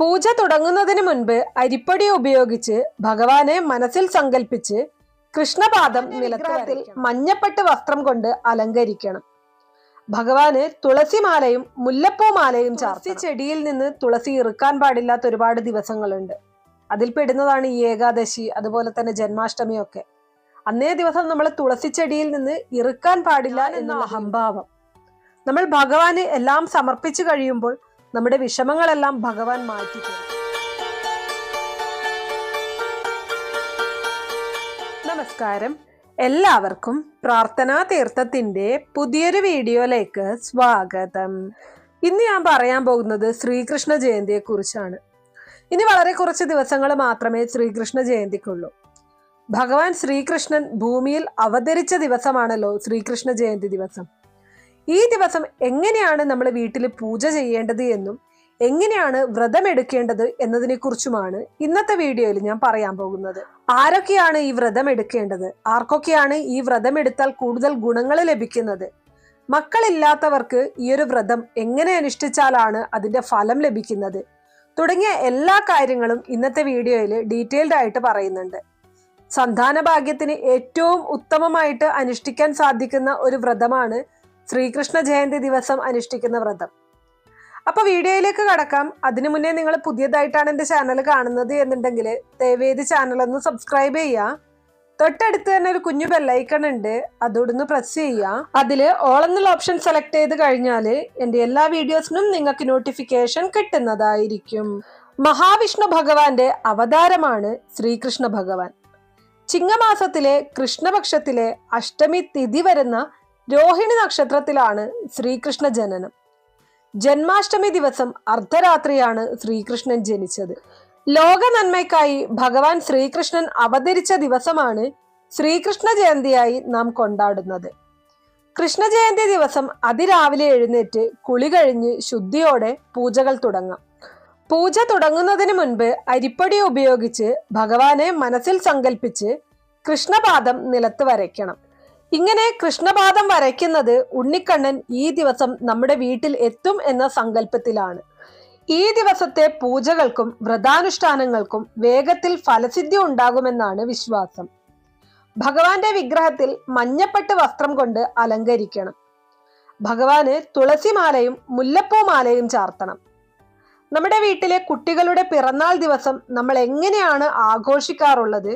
പൂജ തുടങ്ങുന്നതിന് മുൻപ് അരിപ്പടി ഉപയോഗിച്ച് ഭഗവാനെ മനസ്സിൽ സങ്കല്പിച്ച് കൃഷ്ണപാദം നിലത്തിൽ മഞ്ഞപ്പെട്ട് വസ്ത്രം കൊണ്ട് അലങ്കരിക്കണം. ഭഗവാന് തുളസിമാലയും മുല്ലപ്പൂമാലയും ചാർത്തി ചെടിയിൽ നിന്ന് തുളസി ഇറുക്കാൻ പാടില്ലാത്ത ഒരുപാട് ദിവസങ്ങളുണ്ട്. അതിൽ പെടുന്നതാണ് ഈ ഏകാദശി അതുപോലെ തന്നെ ജന്മാഷ്ടമിയൊക്കെ. അന്നേ ദിവസം നമ്മൾ തുളസി ചെടിയിൽ നിന്ന് ഇറുക്കാൻ പാടില്ല എന്ന അഹംഭാവം. നമ്മൾ ഭഗവാന് എല്ലാം സമർപ്പിച്ചു കഴിയുമ്പോൾ നമ്മുടെ വിഷമങ്ങളെല്ലാം ഭഗവാൻ മാറ്റിത്തരും നമസ്കാരം. എല്ലാവർക്കും പ്രാർത്ഥനാ തീർത്ഥത്തിന്റെ പുതിയൊരു വീഡിയോയിലേക്ക് സ്വാഗതം. ഇന്ന് ഞാൻ പറയാൻ പോകുന്നത് ശ്രീകൃഷ്ണ ജയന്തിയെ കുറിച്ചാണ് ഇനി വളരെ കുറച്ച് ദിവസങ്ങൾ മാത്രമേ ശ്രീകൃഷ്ണ ജയന്തിക്കുള്ളൂ. ഭഗവാൻ ശ്രീകൃഷ്ണൻ ഭൂമിയിൽ അവതരിച്ച ദിവസമാണല്ലോ ശ്രീകൃഷ്ണ ജയന്തി ദിവസം. ഈ ദിവസം എങ്ങനെയാണ് നമ്മൾ വീട്ടിൽ പൂജ ചെയ്യേണ്ടത് എന്നും എങ്ങനെയാണ് വ്രതമെടുക്കേണ്ടത് എന്നതിനെ കുറിച്ചുമാണ് ഇന്നത്തെ വീഡിയോയിൽ ഞാൻ പറയാൻ പോകുന്നത്. ആരൊക്കെയാണ് ഈ വ്രതം എടുക്കേണ്ടത്? ആർക്കൊക്കെയാണ് ഈ വ്രതം എടുത്താൽ കൂടുതൽ ഗുണങ്ങൾ ലഭിക്കുന്നത്? മക്കളില്ലാത്തവർക്ക് ഈ ഒരു വ്രതം എങ്ങനെ അനുഷ്ഠിച്ചാലാണ് അതിന്റെ ഫലം ലഭിക്കുന്നത്? തുടങ്ങിയ എല്ലാ കാര്യങ്ങളും ഇന്നത്തെ വീഡിയോയിൽ ഡീറ്റെയിൽഡ് ആയിട്ട് പറയുന്നുണ്ട്. സന്താന ഭാഗ്യത്തിന് ഏറ്റവും ഉത്തമമായിട്ട് അനുഷ്ഠിക്കാൻ സാധിക്കുന്ന ഒരു വ്രതമാണ് ശ്രീകൃഷ്ണ ജയന്തി ദിവസം അനുഷ്ഠിക്കുന്ന വ്രതം. അപ്പൊ വീഡിയോയിലേക്ക് കടക്കാം. അതിനു മുന്നേ നിങ്ങൾ പുതിയതായിട്ടാണ് എന്റെ ചാനൽ കാണുന്നത് എന്നുണ്ടെങ്കിൽ ദയവേത് ചാനൽ ഒന്ന് സബ്സ്ക്രൈബ് ചെയ്യുക. തൊട്ടടുത്ത് തന്നെ ഒരു കുഞ്ഞു ബെല്ലൈക്കൺ ഉണ്ട്. അതോടൊന്ന് പ്രസ് ചെയ്യുക. അതിൽ ഓൾ എന്നുള്ള ഓപ്ഷൻ സെലക്ട് ചെയ്ത് കഴിഞ്ഞാൽ എന്റെ എല്ലാ വീഡിയോസിനും നിങ്ങൾക്ക് നോട്ടിഫിക്കേഷൻ കിട്ടുന്നതായിരിക്കും. മഹാവിഷ്ണു ഭഗവാന്റെ അവതാരമാണ് ശ്രീകൃഷ്ണ ഭഗവാൻ. ചിങ്ങമാസത്തിലെ കൃഷ്ണപക്ഷത്തിലെ അഷ്ടമി തിഥി വരുന്ന രോഹിണി നക്ഷത്രത്തിലാണ് ശ്രീകൃഷ്ണ ജനനം. ജന്മാഷ്ടമി ദിവസം അർദ്ധരാത്രിയാണ് ശ്രീകൃഷ്ണൻ ജനിച്ചത്. ലോക നന്മയ്ക്കായി ഭഗവാൻ ശ്രീകൃഷ്ണൻ അവതരിച്ച ദിവസമാണ് ശ്രീകൃഷ്ണ ജയന്തിയായി നാം കൊണ്ടാടുന്നത്. കൃഷ്ണ ജയന്തി ദിവസം അതിരാവിലെ എഴുന്നേറ്റ് കുളി കഴിഞ്ഞ് ശുദ്ധിയോടെ പൂജകൾ തുടങ്ങാം. പൂജ തുടങ്ങുന്നതിന് മുൻപ് അരിപ്പടി ഉപയോഗിച്ച് ഭഗവാനെ മനസ്സിൽ സങ്കല്പിച്ച് കൃഷ്ണപാദം നിലത്ത് വരയ്ക്കണം. ഇങ്ങനെ കൃഷ്ണപാദം വരയ്ക്കുന്നത് ഉണ്ണിക്കണ്ണൻ ഈ ദിവസം നമ്മുടെ വീട്ടിൽ എത്തും എന്ന സങ്കല്പത്തിലാണ്. ഈ ദിവസത്തെ പൂജകൾക്കും വ്രതാനുഷ്ഠാനങ്ങൾക്കും വേഗത്തിൽ ഫലസിദ്ധി ഉണ്ടാകുമെന്നാണ് വിശ്വാസം. ഭഗവാന്റെ വിഗ്രഹത്തിൽ മഞ്ഞപ്പെട്ട് വസ്ത്രം കൊണ്ട് അലങ്കരിക്കണം. ഭഗവാന് തുളസിമാലയും മുല്ലപ്പൂമാലയും ചാർത്തണം. നമ്മുടെ വീട്ടിലെ കുട്ടികളുടെ പിറന്നാൾ ദിവസം നമ്മൾ എങ്ങനെയാണ് ആഘോഷിക്കാറുള്ളത്?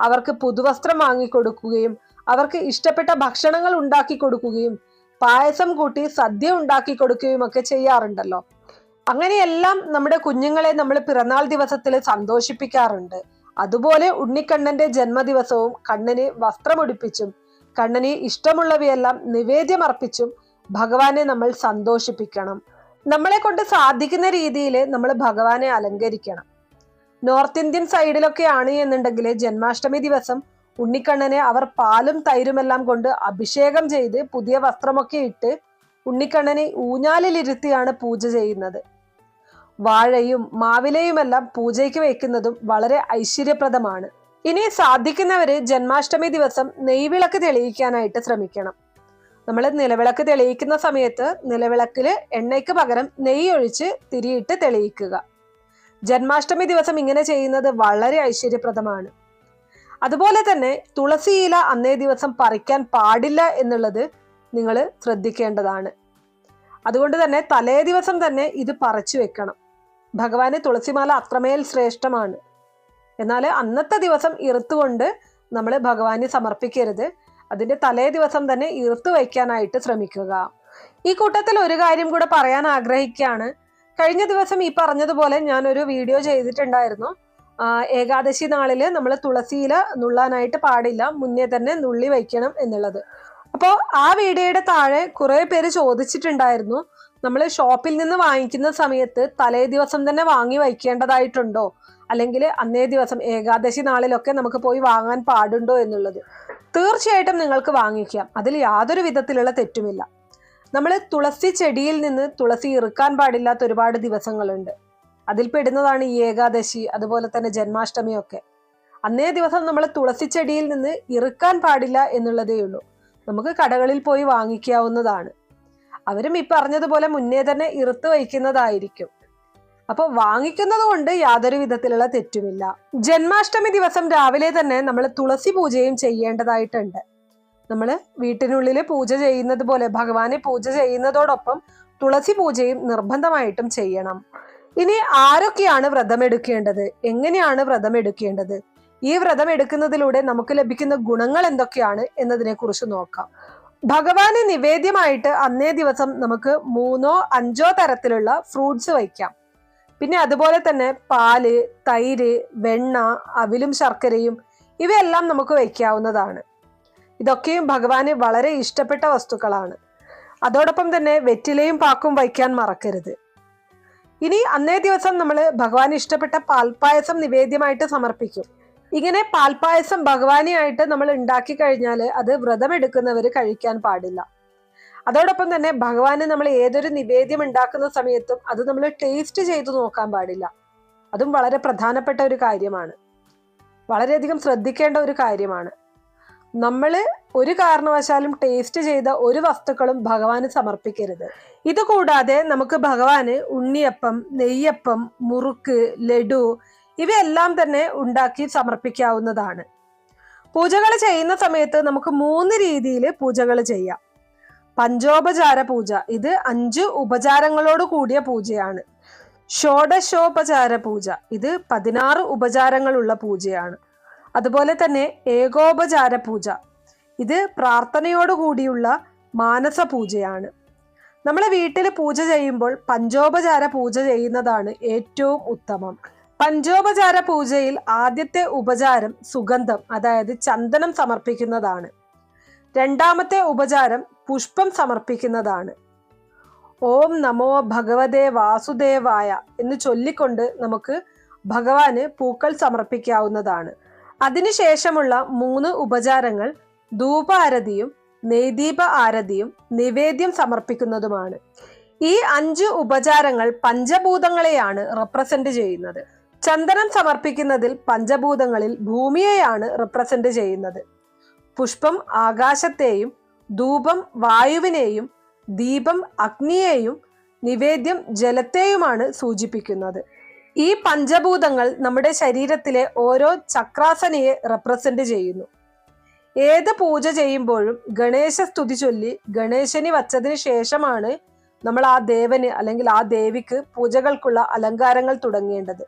അവർക്ക് പുതുവസ്ത്രം വാങ്ങിക്കൊടുക്കുകയും അവർക്ക് ഇഷ്ടപ്പെട്ട ഭക്ഷണങ്ങൾ ഉണ്ടാക്കി കൊടുക്കുകയും പായസം കൂട്ടി സദ്യ ഉണ്ടാക്കി കൊടുക്കുകയും ഒക്കെ ചെയ്യാറുണ്ടല്ലോ. അങ്ങനെയെല്ലാം നമ്മുടെ കുഞ്ഞുങ്ങളെ നമ്മൾ പിറന്നാൾ ദിവസത്തിൽ സന്തോഷിപ്പിക്കാറുണ്ട്. അതുപോലെ ഉണ്ണിക്കണ്ണന്റെ ജന്മദിവസവും കണ്ണന് വസ്ത്രമുടിപ്പിച്ചും കണ്ണന് ഇഷ്ടമുള്ളവയെല്ലാം നിവേദ്യമർപ്പിച്ചും ഭഗവാനെ നമ്മൾ സന്തോഷിപ്പിക്കണം. നമ്മളെ കൊണ്ട് സാധിക്കുന്ന രീതിയിൽ നമ്മൾ ഭഗവാനെ അലങ്കരിക്കണം. നോർത്ത് ഇന്ത്യൻ സൈഡിലൊക്കെ ആണ് എന്നുണ്ടെങ്കിൽ ജന്മാഷ്ടമി ദിവസം ഉണ്ണിക്കണ്ണനെ അവർ പാലും തൈരുമെല്ലാം കൊണ്ട് അഭിഷേകം ചെയ്ത് പുതിയ വസ്ത്രമൊക്കെ ഇട്ട് ഉണ്ണിക്കണ്ണനെ ഊഞ്ഞാലിലിരുത്തിയാണ് പൂജ ചെയ്യുന്നത്. വാഴയും മാവിലയുമെല്ലാം പൂജയ്ക്ക് വയ്ക്കുന്നതും വളരെ ഐശ്വര്യപ്രദമാണ്. ഇനി സാധിക്കുന്നവര് ജന്മാഷ്ടമി ദിവസം നെയ്വിളക്ക് തെളിയിക്കാനായിട്ട് ശ്രമിക്കണം. നമ്മൾ നിലവിളക്ക് തെളിയിക്കുന്ന സമയത്ത് നിലവിളക്കിൽ എണ്ണയ്ക്ക് പകരം നെയ്യ് ഒഴിച്ച് തിരിയിട്ട് തെളിയിക്കുക. ജന്മാഷ്ടമി ദിവസം ഇങ്ങനെ ചെയ്യുന്നത് വളരെ ഐശ്വര്യപ്രദമാണ്. അതുപോലെ തന്നെ തുളസി ഇല അന്നേ ദിവസം പറിക്കാൻ പാടില്ല എന്നുള്ളത് നിങ്ങൾ ശ്രദ്ധിക്കേണ്ടതാണ്. അതുകൊണ്ട് തന്നെ തലേ ദിവസം തന്നെ ഇത് പറിച്ചു വെക്കണം. ഭഗവാന് തുളസിമാല അത്രമേൽ ശ്രേഷ്ഠമാണ്. എന്നാൽ അന്നത്തെ ദിവസം ഇറുത്തുകൊണ്ട് നമ്മൾ ഭഗവാന് സമർപ്പിക്കരുത്. അതിന്റെ തലേ ദിവസം തന്നെ ഇറുത്തു വയ്ക്കാനായിട്ട് ശ്രമിക്കുക. ഈ കൂട്ടത്തിൽ ഒരു കാര്യം കൂടെ പറയാൻ ആഗ്രഹിക്കുകയാണ്. കഴിഞ്ഞ ദിവസം ഈ പറഞ്ഞതുപോലെ ഞാൻ ഒരു വീഡിയോ ചെയ്തിട്ടുണ്ടായിരുന്നു. ഏകാദശി നാളിൽ നമ്മൾ തുളസിയില നുള്ളാനായിട്ട് പാടില്ല. മുന്നേ തന്നെ നുള്ളി വയ്ക്കണം എന്നുള്ളത്. അപ്പോൾ ആ വീഡിയോയുടെ താഴെ കുറെ പേര് ചോദിച്ചിട്ടുണ്ടായിരുന്നു നമ്മൾ ഷോപ്പിൽ നിന്ന് വാങ്ങിക്കുന്ന സമയത്ത് തലേ ദിവസം തന്നെ വാങ്ങി വയ്ക്കേണ്ടതായിട്ടുണ്ടോ? അല്ലെങ്കിൽ അന്നേ ദിവസം ഏകാദശി നാളിലൊക്കെ നമുക്ക് പോയി വാങ്ങാൻ പാടുണ്ടോ എന്നുള്ളത്. തീർച്ചയായിട്ടും നിങ്ങൾക്ക് വാങ്ങിക്കാം. അതിൽ യാതൊരു വിധത്തിലുള്ള തെറ്റുമില്ല. നമ്മൾ തുളസി ചെടിയിൽ നിന്ന് തുളസി ഇറുക്കാൻ പാടില്ലാത്ത ഒരുപാട് ദിവസങ്ങളുണ്ട്. അതിൽ പെടുന്നതാണ് ഈ ഏകാദശി അതുപോലെ തന്നെ ജന്മാഷ്ടമിയൊക്കെ. അന്നേ ദിവസം നമ്മൾ തുളസി ചെടിയിൽ നിന്ന് ഇറുക്കാൻ പാടില്ല എന്നുള്ളതേ ഉള്ളൂ. നമുക്ക് കടകളിൽ പോയി വാങ്ങിക്കാവുന്നതാണ്. അവരും ഈ പറഞ്ഞതുപോലെ മുന്നേ തന്നെ ഇറുത്ത് വയ്ക്കുന്നതായിരിക്കും. അപ്പോൾ വാങ്ങിക്കുന്നത് കൊണ്ട് യാതൊരു വിധത്തിലുള്ള തെറ്റുമില്ല. ജന്മാഷ്ടമി ദിവസം രാവിലെ തന്നെ നമ്മൾ തുളസി പൂജയും ചെയ്യേണ്ടതായിട്ടുണ്ട്. നമ്മൾ വീട്ടിനുള്ളിൽ പൂജ ചെയ്യുന്നത് പോലെ ഭഗവാനെ പൂജ ചെയ്യുന്നതോടൊപ്പം തുളസി പൂജയും നിർബന്ധമായിട്ടും ചെയ്യണം. ഇനി ആരൊക്കെയാണ് വ്രതം എടുക്കേണ്ടത് എങ്ങനെയാണ് വ്രതം എടുക്കേണ്ടത് ഈ വ്രതം എടുക്കുന്നതിലൂടെ നമുക്ക് ലഭിക്കുന്ന ഗുണങ്ങൾ എന്തൊക്കെയാണ് എന്നതിനെ കുറിച്ച് നോക്കാം. ഭഗവാന് നിവേദ്യമായിട്ട് അന്നേ ദിവസം നമുക്ക് മൂന്നോ അഞ്ചോ തരത്തിലുള്ള ഫ്രൂട്ട്സ് വയ്ക്കാം. പിന്നെ അതുപോലെ തന്നെ പാൽ തൈര് വെണ്ണ അവിലും ശർക്കരയും ഇവയെല്ലാം നമുക്ക് വയ്ക്കാവുന്നതാണ്. ഇതൊക്കെയും ഭഗവാന് വളരെ ഇഷ്ടപ്പെട്ട വസ്തുക്കളാണ്. അതോടൊപ്പം തന്നെ വെറ്റിലയും പാക്കും വയ്ക്കാൻ മറക്കരുത്. ഇനി അന്നേ ദിവസം നമ്മൾ ഭഗവാൻ ഇഷ്ടപ്പെട്ട പാൽപ്പായസം നിവേദ്യമായിട്ട് സമർപ്പിക്കും. ഇങ്ങനെ പാൽപ്പായസം ഭഗവാനിയായിട്ട് നമ്മൾ ഉണ്ടാക്കി കഴിഞ്ഞാൽ അത് വ്രതമെടുക്കുന്നവർ കഴിക്കാൻ പാടില്ല. അതോടൊപ്പം തന്നെ ഭഗവാന് നമ്മൾ ഏതൊരു നിവേദ്യം ഉണ്ടാക്കുന്ന സമയത്തും അത് നമ്മൾ ടേസ്റ്റ് ചെയ്തു നോക്കാൻ പാടില്ല. അതും വളരെ പ്രധാനപ്പെട്ട ഒരു കാര്യമാണ്. വളരെയധികം ശ്രദ്ധിക്കേണ്ട ഒരു കാര്യമാണ്. നമ്മൾ ഒരു കാരണവശാലും ടേസ്റ്റ് ചെയ്ത ഒരു വസ്തുക്കളും ഭഗവാന് സമർപ്പിക്കരുത്. ഇത് കൂടാതെ നമുക്ക് ഭഗവാന് ഉണ്ണിയപ്പം നെയ്യപ്പം മുറുക്ക് ലഡു ഇവയെല്ലാം തന്നെ ഉണ്ടാക്കി സമർപ്പിക്കാവുന്നതാണ്. പൂജകൾ ചെയ്യുന്ന സമയത്ത് നമുക്ക് മൂന്ന് രീതിയിൽ പൂജകൾ ചെയ്യാം. പഞ്ചോപചാര പൂജ. ഇത് അഞ്ച് ഉപചാരങ്ങളോട് കൂടിയ പൂജയാണ്. ഷോഡശോപചാര പൂജ. ഇത് പതിനാറ് ഉപചാരങ്ങളുള്ള പൂജയാണ്. അതുപോലെ തന്നെ ഏകോപചാര പൂജ. ഇത് പ്രാർത്ഥനയോടുകൂടിയുള്ള മാനസ പൂജയാണ്. നമ്മളെ വീട്ടിൽ പൂജ ചെയ്യുമ്പോൾ പഞ്ചോപചാര പൂജ ചെയ്യുന്നതാണ് ഏറ്റവും ഉത്തമം. പഞ്ചോപചാര പൂജയിൽ ആദ്യത്തെ ഉപചാരം സുഗന്ധം അതായത് ചന്ദനം സമർപ്പിക്കുന്നതാണ്. രണ്ടാമത്തെ ഉപചാരം പുഷ്പം സമർപ്പിക്കുന്നതാണ്. ഓം നമോ ഭഗവതേ വാസുദേവായ എന്ന് ചൊല്ലിക്കൊണ്ട് നമുക്ക് ഭഗവാന് പൂക്കൾ സമർപ്പിക്കാവുന്നതാണ്. അതിനുശേഷമുള്ള മൂന്ന് ഉപചാരങ്ങൾ ധൂപാരതിയും നെയ്ദീപ ആരതിയും നിവേദ്യം സമർപ്പിക്കുന്നതുമാണ്. ഈ അഞ്ച് ഉപചാരങ്ങൾ പഞ്ചഭൂതങ്ങളെയാണ് റെപ്രസെന്റ് ചെയ്യുന്നത്. ചന്ദനം സമർപ്പിക്കുന്നതിൽ പഞ്ചഭൂതങ്ങളിൽ ഭൂമിയെയാണ് റെപ്രസെന്റ് ചെയ്യുന്നത്. പുഷ്പം ആകാശത്തെയും ധൂപം വായുവിനെയും ദീപം അഗ്നിയെയും നിവേദ്യം ജലത്തെയുമാണ് സൂചിപ്പിക്കുന്നത്. ഈ പഞ്ചഭൂതങ്ങൾ നമ്മുടെ ശരീരത്തിലെ ഓരോ ചക്രാസനയെ റെപ്രസെന്റ് ചെയ്യുന്നു. ഏത് പൂജ ചെയ്യുമ്പോഴും ഗണേശ സ്തുതി ചൊല്ലി ഗണേശനി വച്ചതിന് ശേഷമാണ് നമ്മൾ ആ ദേവന് അല്ലെങ്കിൽ ആ ദേവിക്ക് പൂജകൾക്കുള്ള അലങ്കാരങ്ങൾ തുടങ്ങേണ്ടത്.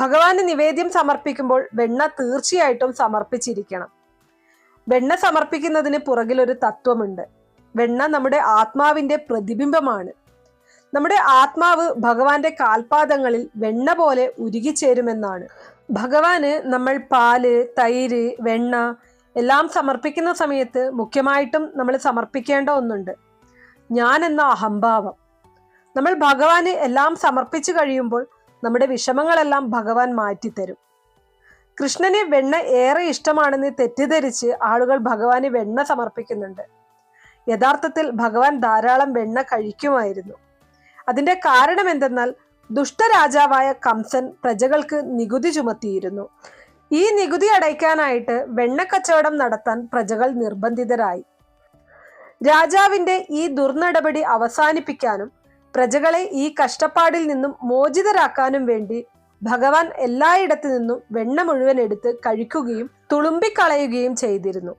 ഭഗവാന് നിവേദ്യം സമർപ്പിക്കുമ്പോൾ വെണ്ണ തീർച്ചയായിട്ടും സമർപ്പിച്ചിരിക്കണം. വെണ്ണ സമർപ്പിക്കുന്നതിന് പുറകിൽ ഒരു തത്വമുണ്ട്. വെണ്ണ നമ്മുടെ ആത്മാവിന്റെ പ്രതിബിംബമാണ്. നമ്മുടെ ആത്മാവ് ഭഗവാന്റെ കാൽപാദങ്ങളിൽ വെണ്ണ പോലെ ഉരുകിച്ചേരുമെന്നാണ്. ഭഗവാന് നമ്മൾ പാൽ തൈര് വെണ്ണ എല്ലാം സമർപ്പിക്കുന്ന സമയത്ത് മുഖ്യമായിട്ടും നമ്മൾ സമർപ്പിക്കേണ്ട ഒന്നുണ്ട്. ഞാൻ എന്ന അഹംഭാവം. നമ്മൾ ഭഗവാന് എല്ലാം സമർപ്പിച്ചു കഴിയുമ്പോൾ നമ്മുടെ വിഷമങ്ങളെല്ലാം ഭഗവാൻ മാറ്റിത്തരും. കൃഷ്ണന് വെണ്ണ ഏറെ ഇഷ്ടമാണെന്ന് തെറ്റിദ്ധരിച്ച് ആളുകൾ ഭഗവാന് വെണ്ണ സമർപ്പിക്കുന്നുണ്ട്. യഥാർത്ഥത്തിൽ ഭഗവാൻ ധാരാളം വെണ്ണ കഴിക്കുമായിരുന്നു. അതിന്റെ കാരണം എന്തെന്നാൽ ദുഷ്ടരാജാവായ കംസൻ പ്രജകൾക്ക് നികുതി ചുമത്തിയിരുന്നു. ഈ നികുതി അടയ്ക്കാനായിട്ട് വെണ്ണക്കച്ചവടം നടത്താൻ പ്രജകൾ നിർബന്ധിതരായി. രാജാവിന്റെ ഈ ദുർനടപടി അവസാനിപ്പിക്കാനും പ്രജകളെ ഈ കഷ്ടപ്പാടിൽ നിന്നും മോചിതരാക്കാനും വേണ്ടി ഭഗവാൻ എല്ലായിടത്തു നിന്നും വെണ്ണ മുഴുവൻ എടുത്ത് കഴിക്കുകയും തുളുമ്പിക്കളയുകയും ചെയ്തിരുന്നു.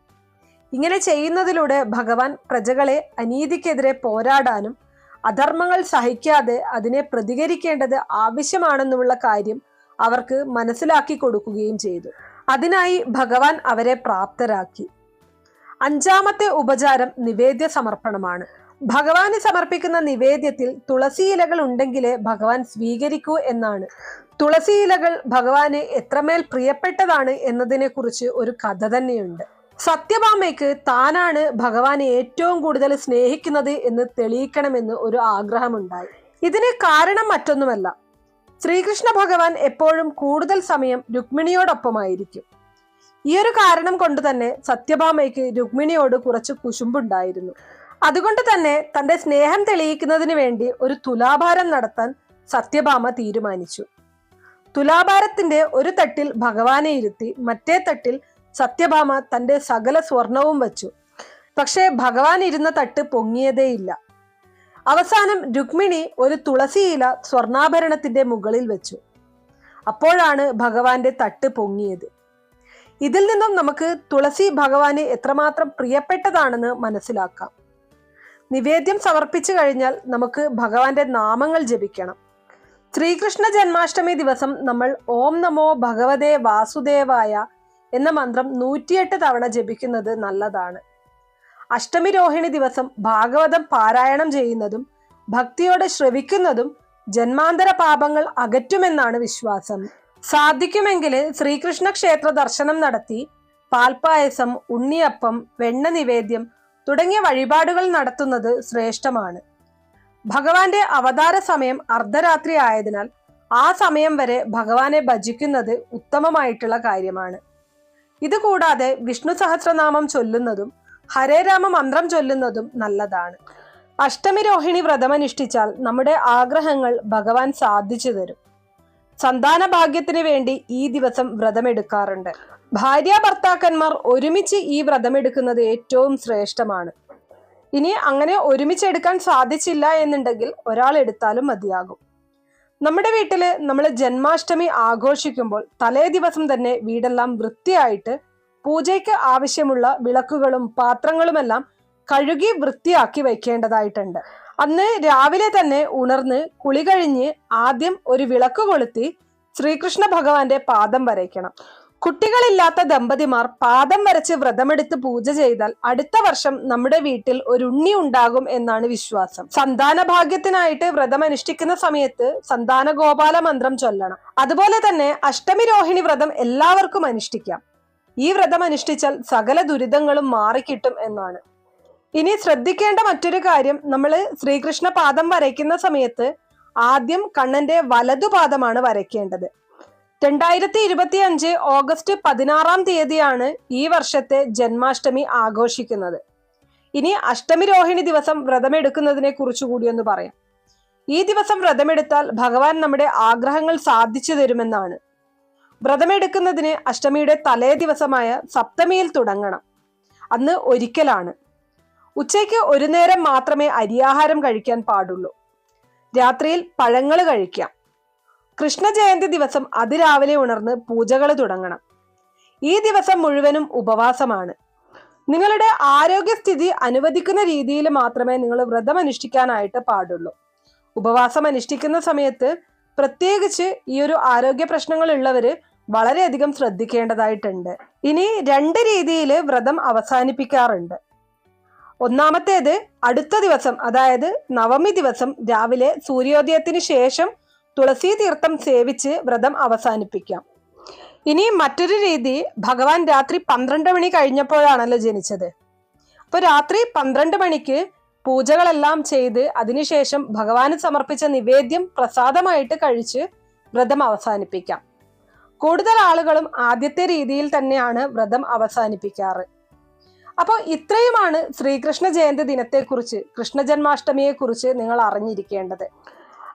ഇങ്ങനെ ചെയ്യുന്നതിലൂടെ ഭഗവാൻ പ്രജകളെ അനീതിക്കെതിരെ പോരാടാനും അധർമ്മങ്ങൾ സഹിക്കാതെ അതിനെ പ്രതികരിക്കേണ്ടത് ആവശ്യമാണെന്നുള്ള കാര്യം അവർക്ക് മനസ്സിലാക്കി കൊടുക്കുകയും ചെയ്തു. അതിനായി ഭഗവാൻ അവരെ പ്രാപ്തരാക്കി. അഞ്ചാമത്തെ ഉപചാരം നിവേദ്യ സമർപ്പണമാണ്. ഭഗവാന് സമർപ്പിക്കുന്ന നിവേദ്യത്തിൽ തുളസി ഇലകൾ ഉണ്ടെങ്കിലേ ഭഗവാൻ സ്വീകരിക്കൂ എന്നാണ്. തുളസി ഇലകൾ ഭഗവാന് എത്രമേൽ പ്രിയപ്പെട്ടതാണ് എന്നതിനെ കുറിച്ച് ഒരു കഥ തന്നെയുണ്ട്. സത്യഭാമയ്ക്ക് താനാണ് ഭഗവാനെ ഏറ്റവും കൂടുതൽ സ്നേഹിക്കുന്നത് എന്ന് തെളിയിക്കണമെന്ന് ഒരു ആഗ്രഹമുണ്ടായി. ഇതിന് കാരണം മറ്റൊന്നുമല്ല. ശ്രീകൃഷ്ണ ഭഗവാൻ എപ്പോഴും കൂടുതൽ സമയം രുക്മിണിയോടൊപ്പമായിരിക്കും. ഈ ഒരു കാരണം കൊണ്ട് തന്നെ സത്യഭാമയ്ക്ക് രുക്മിണിയോട് കുറച്ച് കുശുമ്പുണ്ടായിരുന്നു. അതുകൊണ്ട് തന്നെ തന്റെ സ്നേഹം തെളിയിക്കുന്നതിന് വേണ്ടി ഒരു തുലാഭാരം നടത്താൻ സത്യഭാമ തീരുമാനിച്ചു. തുലാഭാരത്തിന്റെ ഒരു തട്ടിൽ ഭഗവാനെ ഇരുത്തി മറ്റേ തട്ടിൽ സത്യഭാമ തന്റെ സകല സ്വർണവും വച്ചു. പക്ഷേ ഭഗവാൻ ഇരുന്ന തട്ട് പൊങ്ങിയതേയില്ല. അവസാനം രുക്മിണി ഒരു തുളസിയില സ്വർണാഭരണത്തിന്റെ മുകളിൽ വെച്ചു. അപ്പോഴാണ് ഭഗവാന്റെ തട്ട് പൊങ്ങിയത്. ഇതിൽ നിന്നും നമുക്ക് തുളസി ഭഗവാന് എത്രമാത്രം പ്രിയപ്പെട്ടതാണെന്ന് മനസ്സിലാക്കാം. നിവേദ്യം സമർപ്പിച്ചു കഴിഞ്ഞാൽ നമുക്ക് ഭഗവാന്റെ നാമങ്ങൾ ജപിക്കണം. ശ്രീകൃഷ്ണ ജന്മാഷ്ടമി ദിവസം നമ്മൾ ഓം നമോ ഭഗവതേ വാസുദേവായ എന്ന മന്ത്രം നൂറ്റിയെട്ട് തവണ ജപിക്കുന്നത് നല്ലതാണ്. അഷ്ടമി രോഹിണി ദിവസം ഭാഗവതം പാരായണം ചെയ്യുന്നതും ഭക്തിയോടെ ശ്രവിക്കുന്നതും ജന്മാന്തര പാപങ്ങൾ അകറ്റുമെന്നാണ് വിശ്വാസം. സാധിക്കുമെങ്കിൽ ശ്രീകൃഷ്ണ ക്ഷേത്ര ദർശനം നടത്തി പാൽപ്പായസം ഉണ്ണിയപ്പം വെണ്ണ നിവേദ്യം തുടങ്ങിയ വഴിപാടുകൾ നടത്തുന്നത് ശ്രേഷ്ഠമാണ്. ഭഗവാന്റെ അവതാര സമയം അർദ്ധരാത്രി ആയതിനാൽ ആ സമയം വരെ ഭഗവാനെ ഭജിക്കുന്നത് ഉത്തമമായിട്ടുള്ള കാര്യമാണ്. ഇത് കൂടാതെ വിഷ്ണു സഹസ്രനാമം ചൊല്ലുന്നതും ഹരേ രാമ മന്ത്രം ചൊല്ലുന്നതും നല്ലതാണ്. അഷ്ടമി രോഹിണി വ്രതമനുഷ്ഠിച്ചാൽ നമ്മുടെ ആഗ്രഹങ്ങൾ ഭഗവാൻ സാധിച്ചു തരും. സന്താന ഭാഗ്യത്തിന് വേണ്ടി ഈ ദിവസം വ്രതമെടുക്കാറുണ്ട്. ഭാര്യ ഭർത്താക്കന്മാർ ഒരുമിച്ച് ഈ വ്രതമെടുക്കുന്നത് ഏറ്റവും ശ്രേഷ്ഠമാണ്. ഇനി അങ്ങനെ ഒരുമിച്ച് എടുക്കാൻ സാധിച്ചില്ല എന്നുണ്ടെങ്കിൽ ഒരാൾ എടുത്താലും മതിയാകും. നമ്മുടെ വീട്ടിൽ നമ്മൾ ജന്മാഷ്ടമി ആഘോഷിക്കുമ്പോൾ തലേ ദിവസം തന്നെ വീടെല്ലാം വൃത്തിയായിട്ട് പൂജയ്ക്ക് ആവശ്യമുള്ള വിളക്കുകളും പാത്രങ്ങളുമെല്ലാം കഴുകി വൃത്തിയാക്കി വയ്ക്കേണ്ടതായിട്ടുണ്ട് അന്ന് രാവിലെ തന്നെ ഉണർന്ന് കുളി കഴിഞ്ഞ് ആദ്യം ഒരു വിളക്ക് കൊളുത്തി ശ്രീകൃഷ്ണ ഭഗവാന്റെ പാദം വരയ്ക്കണം. കുട്ടികളില്ലാത്ത ദമ്പതിമാർ പാദം വരച്ച് വ്രതമെടുത്ത് പൂജ ചെയ്താൽ അടുത്ത വർഷം നമ്മുടെ വീട്ടിൽ ഒരു ഉണ്ണി ഉണ്ടാകും എന്നാണ് വിശ്വാസം. സന്താന ഭാഗ്യത്തിനായിട്ട് വ്രതം അനുഷ്ഠിക്കുന്ന സമയത്ത് സന്താന ഗോപാല മന്ത്രം ചൊല്ലണം. അതുപോലെ തന്നെ അഷ്ടമി രോഹിണി വ്രതം എല്ലാവർക്കും അനുഷ്ഠിക്കാം. ഈ വ്രതം അനുഷ്ഠിച്ചാൽ സകല ദുരിതങ്ങളും മാറിക്കിട്ടും എന്നാണ്. ഇനി ശ്രദ്ധിക്കേണ്ട മറ്റൊരു കാര്യം നമ്മൾ ശ്രീകൃഷ്ണ പാദം വരയ്ക്കുന്ന സമയത്ത് ആദ്യം കണ്ണന്റെ വലതുപാദമാണ് വരയ്ക്കേണ്ടത്. രണ്ടായിരത്തി ഇരുപത്തി അഞ്ച് ഓഗസ്റ്റ് പതിനാറാം തീയതിയാണ് ഈ വർഷത്തെ ജന്മാഷ്ടമി ആഘോഷിക്കുന്നത്. ഇനി അഷ്ടമി രോഹിണി ദിവസം വ്രതമെടുക്കുന്നതിനെ കുറിച്ച് കൂടി ഒന്ന് പറയാം. ഈ ദിവസം വ്രതമെടുത്താൽ ഭഗവാൻ നമ്മുടെ ആഗ്രഹങ്ങൾ സാധിച്ചു തരുമെന്നാണ്. വ്രതമെടുക്കുന്നതിന് അഷ്ടമിയുടെ തലേ ദിവസമായ സപ്തമിയിൽ തുടങ്ങണം. അന്ന് ഒരിക്കലാണ്. ഉച്ചയ്ക്ക് ഒരു നേരം മാത്രമേ അരിയാഹാരം കഴിക്കാൻ പാടുള്ളൂ. രാത്രിയിൽ പഴങ്ങൾ കഴിക്കാം. കൃഷ്ണ ജയന്തി ദിവസം അതിരാവിലെ ഉണർന്ന് പൂജകൾ തുടങ്ങണം. ഈ ദിവസം മുഴുവനും ഉപവാസമാണ്. നിങ്ങളുടെ ആരോഗ്യസ്ഥിതി അനുവദിക്കുന്ന രീതിയിൽ മാത്രമേ നിങ്ങൾ വ്രതം അനുഷ്ഠിക്കാനായിട്ട് പാടുള്ളൂ. ഉപവാസം അനുഷ്ഠിക്കുന്ന സമയത്ത് പ്രത്യേകിച്ച് ഈ ഒരു ആരോഗ്യ പ്രശ്നങ്ങൾ ഉള്ളവര് വളരെയധികം ശ്രദ്ധിക്കേണ്ടതായിട്ടുണ്ട്. ഇനി രണ്ട് രീതിയിൽ വ്രതം അവസാനിപ്പിക്കാറുണ്ട്. ഒന്നാമത്തേത് അടുത്ത ദിവസം അതായത് നവമി ദിവസം രാവിലെ സൂര്യോദയത്തിന് ശേഷം തുളസി തീർത്ഥം സേവിച്ച് വ്രതം അവസാനിപ്പിക്കാം. ഇനി മറ്റൊരു രീതി ഭഗവാൻ രാത്രി പന്ത്രണ്ട് മണി കഴിഞ്ഞപ്പോഴാണല്ലോ ജനിച്ചത്. അപ്പൊ രാത്രി പന്ത്രണ്ട് മണിക്ക് പൂജകളെല്ലാം ചെയ്ത് അതിനുശേഷം ഭഗവാന് സമർപ്പിച്ച നിവേദ്യം പ്രസാദമായിട്ട് കഴിച്ച് വ്രതം അവസാനിപ്പിക്കാം. കൂടുതൽ ആളുകളും ആദ്യത്തെ രീതിയിൽ തന്നെയാണ് വ്രതം അവസാനിപ്പിക്കാറ്. അപ്പോൾ ഇത്രയുമാണ് ശ്രീകൃഷ്ണ ജയന്തി ദിനത്തെക്കുറിച്ച് കൃഷ്ണ ജന്മാഷ്ടമിയെക്കുറിച്ച് നിങ്ങൾ അറിഞ്ഞിരിക്കേണ്ടത്.